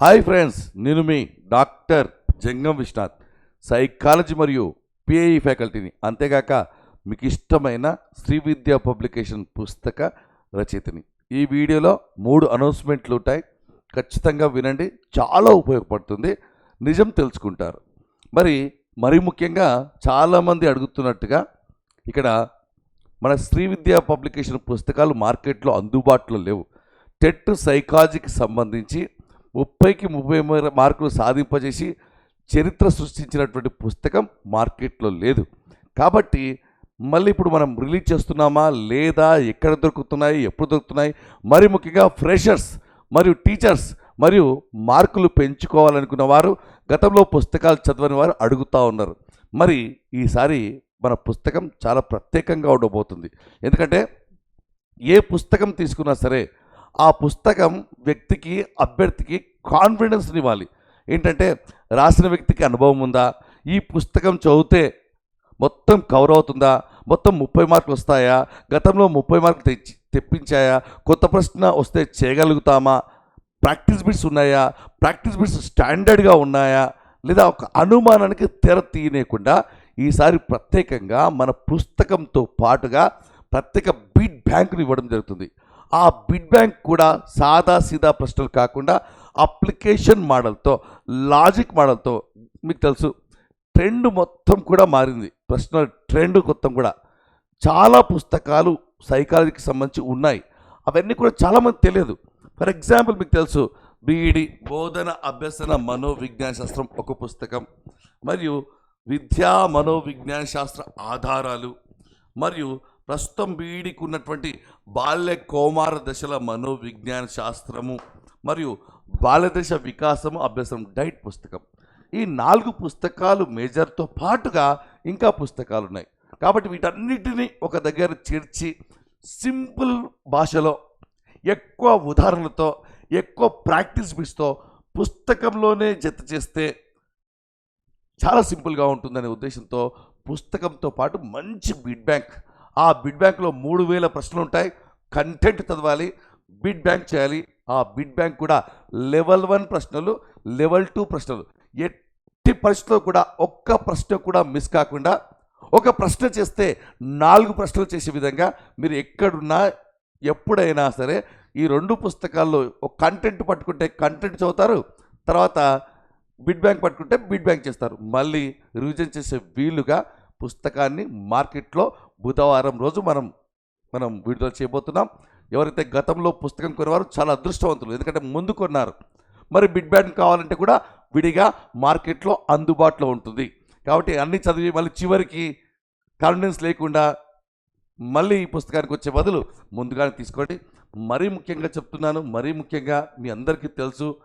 Hi friends నేను మీ doctor Jangam Viswanath psychology మరియు పిఐఈ ఫ్యాకల్టీని. అంతేగాక మీకు ఇష్టమైన శ్రీ విద్యా పబ్లికేషన్ పుస్తక రచయితని. ఈ వీడియోలో మూడు అనౌన్స్మెంట్లు ఉంటాయి. ఖచ్చితంగా వినండి చాలా ఉపయోగపడుతుంది. నిజం తెలుసుకుంటారు. మరి మరి ముఖ్యంగా చాలామంది అడుగుతున్నట్టుగా ఇక్కడ మన శ్రీ విద్యా పబ్లికేషన్ పుస్తకాలు మార్కెట్లో అందుబాటులో లేవు. టెట్ సైకాలజీకి సంబంధించి ముప్పైకి ముప్పై మార్కులు సాధింపజేసి చరిత్ర సృష్టించినటువంటి పుస్తకం మార్కెట్లో లేదు. కాబట్టి మళ్ళీ ఇప్పుడు మనం రిలీజ్ చేస్తున్నామా? లేదా? ఎక్కడ దొరుకుతున్నాయి? ఎప్పుడు దొరుకుతున్నాయి? మరి ముఖ్యంగా ఫ్రెషర్స్ మరియు టీచర్స్ మరియు మార్కులు పెంచుకోవాలనుకున్న వారు గతంలో పుస్తకాలు చదవని వారు అడుగుతూ ఉన్నారు. మరి ఈసారి మన పుస్తకం చాలా ప్రత్యేకంగా ఉండబోతుంది. ఎందుకంటే ఏ పుస్తకం తీసుకున్నా సరే ఆ పుస్తకం వ్యక్తికి అభ్యర్థికి కాన్ఫిడెన్స్ని ఇవ్వాలి ఏంటంటే రాసిన వ్యక్తికి అనుభవం ఉందా? ఈ పుస్తకం చదివితే మొత్తం కవర్ అవుతుందా? మొత్తం ముప్పై మార్కులు వస్తాయా? గతంలో ముప్పై మార్కులు తెచ్చి తెప్పించాయా? కొత్త ప్రశ్న వస్తే చేయగలుగుతామా? ప్రాక్టీస్ బిట్స్ ఉన్నాయా? ప్రాక్టీస్ బిట్స్ స్టాండర్డ్గా ఉన్నాయా? లేదా ఒక అనుమానానికి తెర తీయనేయకుండా ఈసారి ప్రత్యేకంగా మన పుస్తకంతో పాటుగా ప్రత్యేక బిడ్ బ్యాంకుని ఇవ్వడం జరుగుతుంది. ఆ బిడ్ బ్యాంక్ కూడా సాదా సీదా ప్రశ్నలు కాకుండా అప్లికేషన్ మోడల్తో లాజిక్ మోడల్తో మీకు తెలుసు ట్రెండ్ మొత్తం కూడా మారింది. ప్రశ్న ట్రెండ్ మొత్తం కూడా. చాలా పుస్తకాలు సైకాలజీకి సంబంధించి ఉన్నాయి. అవన్నీ కూడా చాలామంది తెలియదు. ఫర్ ఎగ్జాంపుల్ మీకు తెలుసు బీఈడి బోధన అభ్యసన మనోవిజ్ఞాన శాస్త్రం ఒక పుస్తకం. మరియు విద్యా మనోవిజ్ఞాన శాస్త్ర ఆధారాలు. మరియు ప్రస్తుతం బీఈడికి ఉన్నటువంటి బాల్య కౌమార దశల మనోవిజ్ఞాన శాస్త్రము మరియు బాల్యదశ వికాసము అభ్యాసం డైట్ పుస్తకం. ఈ నాలుగు పుస్తకాలు మేజర్తో పాటుగా ఇంకా పుస్తకాలు ఉన్నాయి కాబట్టి వీటన్నిటినీ ఒక దగ్గర చేర్చి సింపుల్ భాషలో ఎక్కువ ఉదాహరణలతో ఎక్కువ ప్రాక్టీస్ బిట్స్తో పుస్తకంలోనే జత చేస్తే చాలా సింపుల్గా ఉంటుందనే ఉద్దేశంతో పుస్తకంతో పాటు మంచి ఫీడ్బ్యాక్ ఆ బిడ్ బ్యాంక్లో మూడు వేల ప్రశ్నలు ఉంటాయి కంటెంట్ చదవాలి బిడ్ బ్యాంక్ చేయాలి. ఆ బిడ్ బ్యాంక్ కూడా లెవెల్ వన్ ప్రశ్నలు లెవెల్ టూ ప్రశ్నలు. ఎట్టి పరిస్థితుల్లో కూడా ఒక్క ప్రశ్న కూడా మిస్ కాకుండా ఒక ప్రశ్న చేస్తే నాలుగు ప్రశ్నలు చేసే విధంగా మీరు ఎక్కడున్నా ఎప్పుడైనా సరే ఈ రెండు పుస్తకాల్లో ఒక కంటెంట్ పట్టుకుంటే కంటెంట్ చదువుతారు తర్వాత బిడ్ బ్యాంక్ పట్టుకుంటే బిడ్ బ్యాంక్ చేస్తారు. మళ్ళీ రివిజన్ చేసే వీలుగా పుస్తకాన్ని మార్కెట్లో బుధవారం రోజు మనం మనం విడుదల చేయబోతున్నాం. ఎవరైతే గతంలో పుస్తకం కొనేవారు చాలా అదృష్టవంతులు. ఎందుకంటే ముందు కొన్నారు. మరి బిడ్ బ్యాంక్ కావాలంటే కూడా విడిగా మార్కెట్లో అందుబాటులో ఉంటుంది. కాబట్టి అన్ని చదివి మళ్ళీ చివరికి కాన్ఫిడెన్స్ లేకుండా మళ్ళీ ఈ పుస్తకానికి వచ్చే బదులు ముందుగానే తీసుకోండి. మరీ ముఖ్యంగా చెప్తున్నాను మరీ ముఖ్యంగా మీ అందరికీ తెలుసు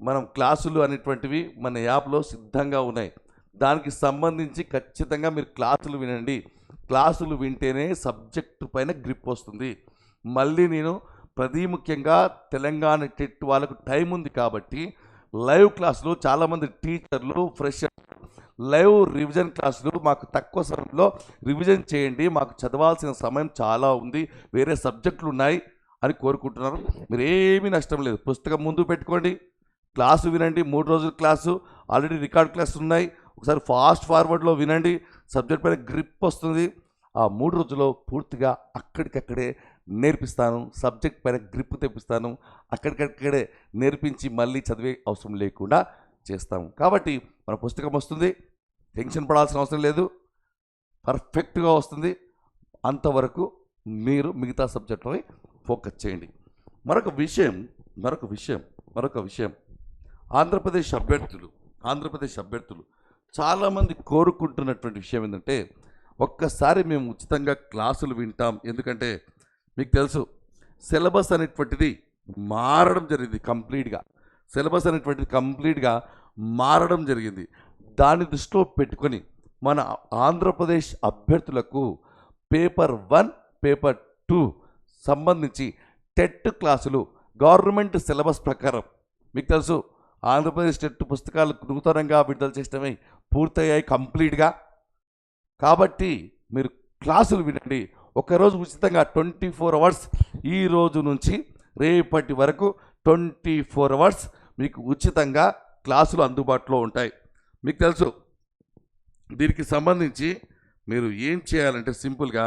మనం క్లాసులు అనేటువంటివి మన యాప్లో సిద్ధంగా ఉన్నాయి. దానికి సంబంధించి ఖచ్చితంగా మీరు క్లాసులు వినండి. క్లాసులు వింటేనే సబ్జెక్టు పైన గ్రిప్ వస్తుంది. మళ్ళీ నేను ప్రతి ముఖ్యంగా తెలంగాణ టెట్ వాళ్ళకు టైం ఉంది కాబట్టి లైవ్ క్లాసులు చాలామంది టీచర్లు ఫ్రెషర్ లైవ్ రివిజన్ క్లాసులు మాకు తక్కువ సమయంలో రివిజన్ చేయండి. మాకు చదవాల్సిన సమయం చాలా ఉంది. వేరే సబ్జెక్టులు ఉన్నాయి అని కోరుకుంటున్నారు మీరు ఏమీ నష్టం లేదు. పుస్తకం ముందు పెట్టుకోండి. క్లాసు వినండి. మూడు రోజుల క్లాసు. ఆల్రెడీ రికార్డ్ క్లాస్ ఉన్నాయి. ఒకసారి ఫాస్ట్ ఫార్వర్డ్లో వినండి. సబ్జెక్ట్ పైన గ్రిప్ వస్తుంది. ఆ మూడు రోజుల్లో పూర్తిగా అక్కడికక్కడే నేర్పిస్తాను. సబ్జెక్ట్ పైన గ్రిప్ తెప్పిస్తాను. అక్కడికక్కడే నేర్పించి మళ్ళీ చదివే అవసరం లేకుండా చేస్తాము. కాబట్టి మన పుస్తకం వస్తుంది. టెన్షన్ పడాల్సిన అవసరం లేదు. పర్ఫెక్ట్గా వస్తుంది. అంతవరకు మీరు మిగతా సబ్జెక్టులని ఫోకస్ చేయండి. మరొక విషయం మరొక విషయం మరొక విషయం. ఆంధ్రప్రదేశ్ అభ్యర్థులు ఆంధ్రప్రదేశ్ అభ్యర్థులు చాలామంది కోరుకుంటున్నటువంటి విషయం ఏంటంటే ఒక్కసారి మేము ఉచితంగా క్లాసులు వింటాం. ఎందుకంటే మీకు తెలుసు సిలబస్ అనేటువంటిది మారడం జరిగింది కంప్లీట్గా. సిలబస్ అనేటువంటిది కంప్లీట్గా మారడం జరిగింది. దాన్ని దృష్టిలో పెట్టుకొని మన ఆంధ్రప్రదేశ్ అభ్యర్థులకు పేపర్ వన్ పేపర్ టూ సంబంధించి టెట్ క్లాసులు గవర్నమెంట్ సిలబస్ ప్రకారం మీకు తెలుసు ఆంధ్రప్రదేశ్ టెట్ పుస్తకాలు నూతనంగా విడుదల చేసినవి పూర్తయ్యాయి కంప్లీట్గా. కాబట్టి మీరు క్లాసులు వినండి. ఒకరోజు ఉచితంగా ట్వంటీ ఫోర్ అవర్స్ ఈ రోజు నుంచి రేపటి వరకు ట్వంటీ ఫోర్ అవర్స్ మీకు ఉచితంగా క్లాసులు అందుబాటులో ఉంటాయి. మీకు తెలుసు దీనికి సంబంధించి మీరు ఏం చేయాలంటే సింపుల్గా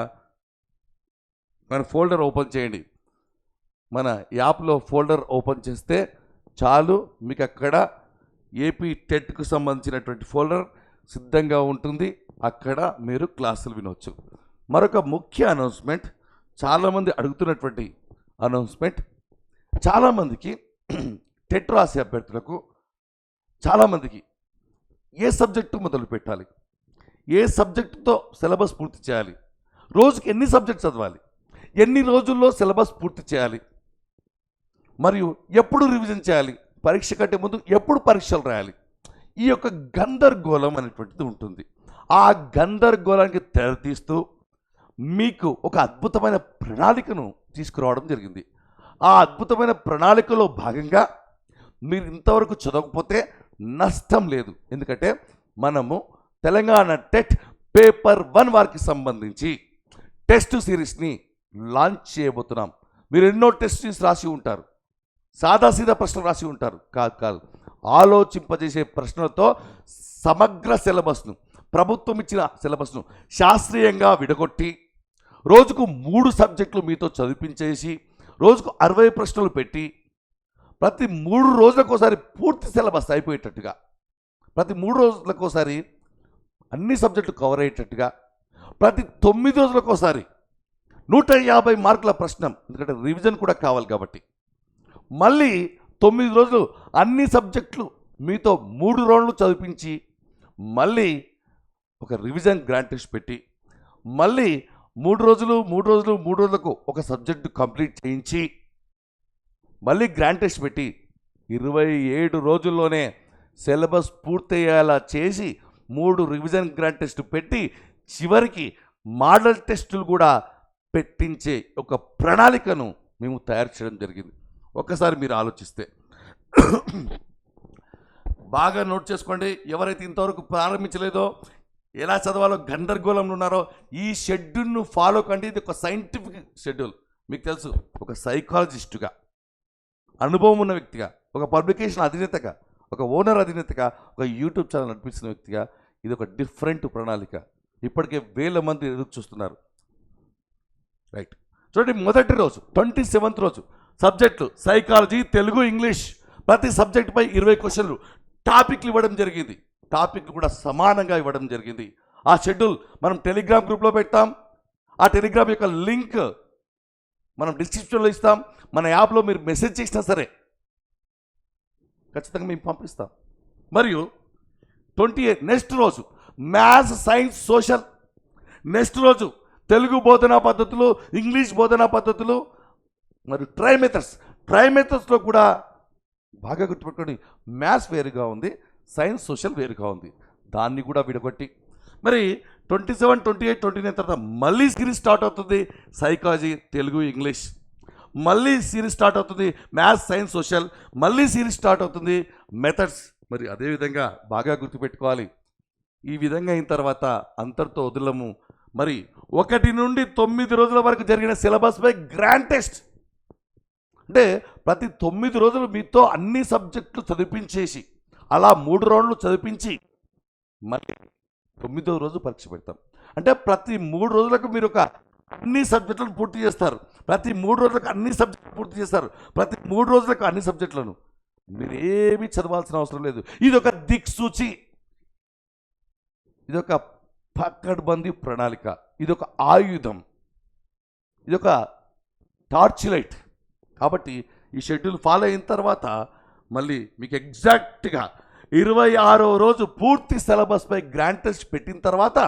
మన ఫోల్డర్ ఓపెన్ చేయండి. మన యాప్లో ఫోల్డర్ ఓపెన్ చేస్తే చాలు మీకు అక్కడ ఏపీ టెట్కు సంబంధించినటువంటి ఫోల్డర్ సిద్ధంగా ఉంటుంది. అక్కడ మీరు క్లాసులు వినవచ్చు మరొక ముఖ్య అనౌన్స్మెంట్ చాలామంది అడుగుతున్నటువంటి అనౌన్స్మెంట్ చాలామందికి టెట్ రాసే అభ్యర్థులకు చాలామందికి ఏ సబ్జెక్టు మొదలు పెట్టాలి? ఏ సబ్జెక్టుతో సిలబస్ పూర్తి చేయాలి? రోజుకి ఎన్ని సబ్జెక్ట్ చదవాలి? ఎన్ని రోజుల్లో సిలబస్ పూర్తి చేయాలి? మరియు ఎప్పుడు రివిజన్ చేయాలి? పరీక్ష కంటే ముందు ఎప్పుడు పరీక్షలు రాయాలి? ఈ యొక్క గందరగోళం అనేటువంటిది ఉంటుంది. ఆ గందరగోళానికి తెరతీస్తూ మీకు ఒక అద్భుతమైన ప్రణాళికను తీసుకురావడం జరిగింది. ఆ అద్భుతమైన ప్రణాళికలో భాగంగా మీరు ఇంతవరకు చదవకపోతే నష్టం లేదు. ఎందుకంటే మనము తెలంగాణ టెట్ పేపర్ వన్ వారికి సంబంధించి టెస్ట్ సిరీస్ని లాంచ్ చేయబోతున్నాం. మీరు ఎన్నో టెస్ట్ సిరీస్ రాసి ఉంటారు. సాదాసీదా ప్రశ్నలు రాసి ఉంటారు. కాదు కాదు. ఆలోచింపజేసే ప్రశ్నలతో సమగ్ర సిలబస్ను ప్రభుత్వం ఇచ్చిన సిలబస్ను శాస్త్రీయంగా విడగొట్టి రోజుకు మూడు సబ్జెక్టులు మీతో చదివించేసి రోజుకు అరవై ప్రశ్నలు పెట్టి ప్రతి మూడు రోజులకోసారి పూర్తి సిలబస్ అయిపోయేటట్టుగా ప్రతి మూడు రోజులకోసారి అన్ని సబ్జెక్టులు కవర్ అయ్యేటట్టుగా ప్రతి తొమ్మిది రోజులకోసారి నూట యాభై మార్కుల ప్రశ్న ఎందుకంటే రివిజన్ కూడా కావాలి కాబట్టి. మళ్ళీ తొమ్మిది రోజులు అన్ని సబ్జెక్టులు మీతో మూడు రౌండ్లు చదివించి మళ్ళీ ఒక రివిజన్ గ్రాండ్ టెస్ట్ పెట్టి మళ్ళీ మూడు రోజులు మూడు రోజులు మూడు రోజులకు ఒక సబ్జెక్టు కంప్లీట్ చేయించి మళ్ళీ గ్రాండ్ టెస్ట్ పెట్టి ఇరవై ఏడు రోజుల్లోనే సిలబస్ పూర్తయ్యేలా చేసి మూడు రివిజన్ గ్రాండ్ టెస్ట్ పెట్టి చివరికి మోడల్ టెస్టులు కూడా పెట్టించే ఒక ప్రణాళికను మేము తయారు చేయడం జరిగింది. ఒక్కసారి మీరు ఆలోచిస్తే. బాగా నోట్ చేసుకోండి ఎవరైతే ఇంతవరకు ప్రారంభించలేదో ఎలా చదవాలో గందరగోళంలో ఉన్నారో ఈ షెడ్యూల్ను ఫాలో కండి. ఇది ఒక సైంటిఫిక్ షెడ్యూల్. మీకు తెలుసు ఒక సైకాలజిస్టుగా అనుభవం ఉన్న వ్యక్తిగా ఒక పబ్లికేషన్ అధినేతగా ఒక ఓనర్ అధినేతగా ఒక యూట్యూబ్ ఛానల్ నడిపిస్తున్న వ్యక్తిగా ఇది ఒక డిఫరెంట్ ప్రణాళిక. ఇప్పటికే వేల మంది ఎదురు చూస్తున్నారు. రైట్. చూడండి మొదటి రోజు ట్వంటీ సెవెంత్ రోజు సబ్జెక్టులు సైకాలజీ తెలుగు ఇంగ్లీష్ ప్రతి సబ్జెక్టుపై ఇరవై క్వశ్చన్లు టాపిక్లు ఇవ్వడం జరిగింది. టాపిక్ కూడా సమానంగా ఇవ్వడం జరిగింది. ఆ షెడ్యూల్ మనం టెలిగ్రామ్ గ్రూప్లో పెడతాం. ఆ టెలిగ్రామ్ యొక్క లింక్ మనం డిస్క్రిప్షన్లో ఇస్తాం. మన యాప్లో మీరు మెసేజ్ చేసినా సరే ఖచ్చితంగా మేము పంపిస్తాం. మరియు ట్వంటీ ఎయిట్ నెక్స్ట్ రోజు మ్యాథ్స్ సైన్స్ సోషల్ నెక్స్ట్ రోజు తెలుగు బోధనా పద్ధతులు ఇంగ్లీష్ బోధనా పద్ధతులు మరియు ట్రై మెథడ్స్ ట్రై మెథడ్స్లో కూడా బాగా గుర్తుపెట్టుకోండి. మ్యాథ్స్ వేరుగా ఉంది. సైన్స్ సోషల్ వేరుగా ఉంది. దాన్ని కూడా విడగొట్టి. మరి twenty seven twenty eight twenty nine తర్వాత మళ్ళీ సిరీస్ స్టార్ట్ అవుతుంది. సైకాలజీ తెలుగు ఇంగ్లీష్ మళ్ళీ సిరీస్ స్టార్ట్ అవుతుంది. మ్యాథ్స్ సైన్స్ సోషల్ మళ్ళీ సిరీస్ స్టార్ట్ అవుతుంది. మెథడ్స్ మరి అదేవిధంగా బాగా గుర్తుపెట్టుకోవాలి. ఈ విధంగా అయిన తర్వాత అంతటితో వదలము. మరి ఒకటి నుండి తొమ్మిది రోజుల వరకు జరిగిన సిలబస్పై గ్రాండ్ టెస్ట్ అంటే ప్రతి తొమ్మిది రోజులు మీతో అన్ని సబ్జెక్టులు చదివించేసి అలా మూడు రౌండ్లు చదివించి మళ్ళీ తొమ్మిదో రోజు పరీక్ష పెడతాం. అంటే ప్రతి మూడు రోజులకు మీరు ఒక అన్ని సబ్జెక్టులను పూర్తి చేస్తారు. ప్రతి మూడు రోజులకు అన్ని సబ్జెక్టులు పూర్తి చేస్తారు. ప్రతి మూడు రోజులకు అన్ని సబ్జెక్టులను. మీరు ఏమీ చదవాల్సిన అవసరం లేదు. ఇది ఒక దిక్సూచి. ఇది ఒక పక్కడ్బందీ ప్రణాళిక. ఇది ఒక ఆయుధం. ఇది ఒక టార్చ్ లైట్. కాబట్టి ఈ షెడ్యూల్ ఫాలో అయిన తర్వాత మళ్ళీ మీకు ఎగ్జాక్ట్గా ఇరవై ఆరో రోజు పూర్తి సిలబస్పై గ్రాండ్ టెస్ట్ పెట్టిన తర్వాత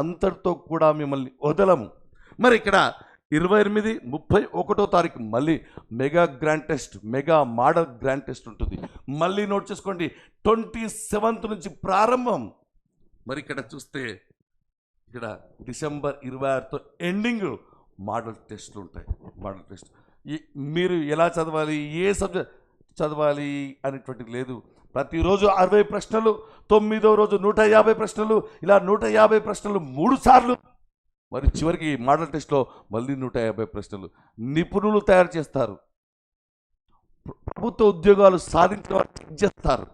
అంతటితో కూడా మిమ్మల్ని వదలము. మరి ఇక్కడ ఇరవై ఎనిమిది ముప్పై ఒకటో తారీఖు మళ్ళీ mega grand test mega model grand test ఉంటుంది. మళ్ళీ నోట్ చేసుకోండి ట్వంటీ సెవెంత్ నుంచి ప్రారంభం. మరి ఇక్కడ చూస్తే ఇక్కడ డిసెంబర్ ఇరవై ఆరుతో ఎండింగ్ మోడల్ టెస్ట్లు ఉంటాయి. Model test. మీరు ఎలా చదవాలి ఏ సబ్జెక్ట్ చదవాలి అనేటువంటిది లేదు. ప్రతిరోజు అరవై ప్రశ్నలు తొమ్మిదో రోజు నూట యాభై ప్రశ్నలు ఇలా నూట యాభై ప్రశ్నలు మూడు సార్లు. మరి చివరికి మోడల్ టెస్ట్లో మళ్ళీ నూట యాభై ప్రశ్నలు. నిపుణులు తయారు చేస్తారు. ప్రభుత్వ ఉద్యోగాలు సాధించిన చెక్ చేస్తారు.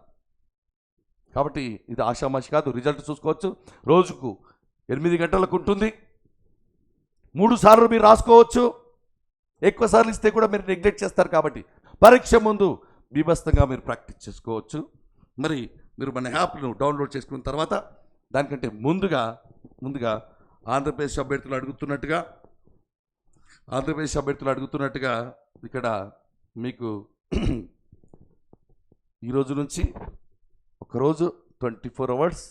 కాబట్టి ఇది ఆషామాషి కాదు రిజల్ట్ చూసుకోవచ్చు. రోజుకు ఎనిమిది గంటలకు ఉంటుంది. మూడు సార్లు మీరు రాసుకోవచ్చు. ఎక్కువ సార్లు ఇస్తే కూడా మీరు నెగ్లెక్ట్ చేస్తారు కాబట్టి. పరీక్ష ముందు బీభస్తంగా మీరు ప్రాక్టీస్ చేసుకోవచ్చు. మరి మీరు మన యాప్ను డౌన్లోడ్ చేసుకున్న తర్వాత దానికంటే ముందుగా ముందుగా ఆంధ్రప్రదేశ్ అభ్యర్థులు అడుగుతున్నట్టుగా ఆంధ్రప్రదేశ్ అభ్యర్థులు అడుగుతున్నట్టుగా ఇక్కడ మీకు ఈ రోజు నుంచి ఒకరోజు ట్వంటీ ఫోర్ అవర్స్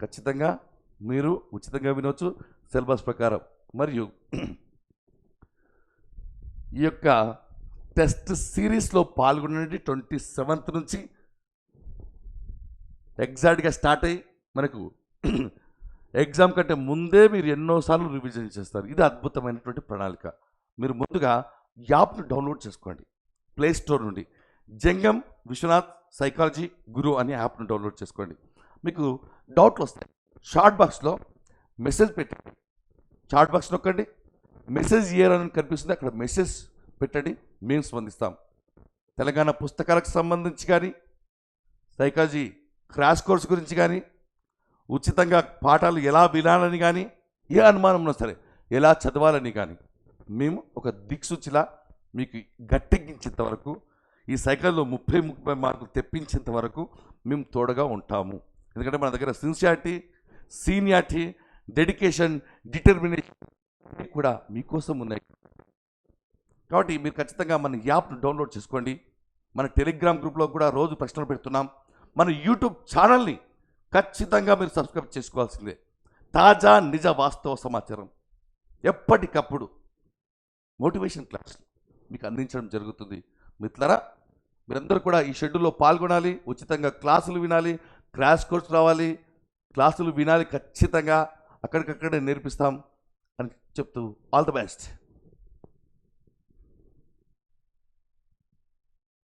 ఖచ్చితంగా మీరు ఉచితంగా వినవచ్చు సిలబస్ ప్రకారం. మరియు ఈ యొక్క టెస్ట్ సిరీస్లో పాల్గొనండి ట్వంటీ సెవెంత్ నుంచి ఎగ్జాక్ట్గా స్టార్ట్ అయ్యి మనకు ఎగ్జామ్ కంటే ముందే మీరు ఎన్నోసార్లు రివిజన్ చేస్తారు. ఇది అద్భుతమైనటువంటి ప్రణాళిక. మీరు ముందుగా యాప్ను డౌన్లోడ్ చేసుకోండి. ప్లే స్టోర్ నుండి. జంగం విశ్వనాథ్ సైకాలజీ గురు అనే యాప్ను డౌన్లోడ్ చేసుకోండి. మీకు డౌట్లు వస్తాయి. షార్ట్ బాక్స్లో మెసేజ్ పెట్టండి. షార్ట్ బాక్స్ నొక్కండి. మెసేజ్ ఇయ్యాలని కనిపిస్తుంది. అక్కడ మెసేజ్ పెట్టండి. మేము స్పందిస్తాం. తెలంగాణ పుస్తకాలకు సంబంధించి కానీ సైకాలజీ క్రాష్ కోర్స్ గురించి కానీ ఉచితంగా పాఠాలు ఎలా వినాలని కానీ ఏ అనుమానం ఉన్నా సరే ఎలా చదవాలని కానీ మేము ఒక దిక్సూచిలా మీకు గట్టెక్కించేంత వరకు ఈ సైకిల్లో ముప్పై ముప్పై మార్కులు తెప్పించేంత వరకు మేము తోడగా ఉంటాము. ఎందుకంటే మన దగ్గర సిన్సియారిటీ సీనియారిటీ డెడికేషన్ డిటర్మినేషన్ కూడా మీకోసం ఉన్నాయి. కాబట్టి మీరు ఖచ్చితంగా మన యాప్ను డౌన్లోడ్ చేసుకోండి. మన టెలిగ్రామ్ గ్రూప్లో కూడా రోజు ప్రశ్నలు పెడుతున్నాం. మన యూట్యూబ్ ఛానల్ని ఖచ్చితంగా మీరు సబ్స్క్రైబ్ చేసుకోవాల్సిందే. తాజా నిజ వాస్తవ సమాచారం. ఎప్పటికప్పుడు మోటివేషన్ క్లాసులు మీకు అందించడం జరుగుతుంది. మిత్రులరా మీరందరూ కూడా ఈ షెడ్యూల్లో పాల్గొనాలి ఉచితంగా క్లాసులు వినాలి క్రాష్ కోర్స్ రావాలి క్లాసులు వినాలి ఖచ్చితంగా. అక్కడికక్కడే నేర్పిస్తాం. అని చెప్తూ ఆల్ ద బెస్ట్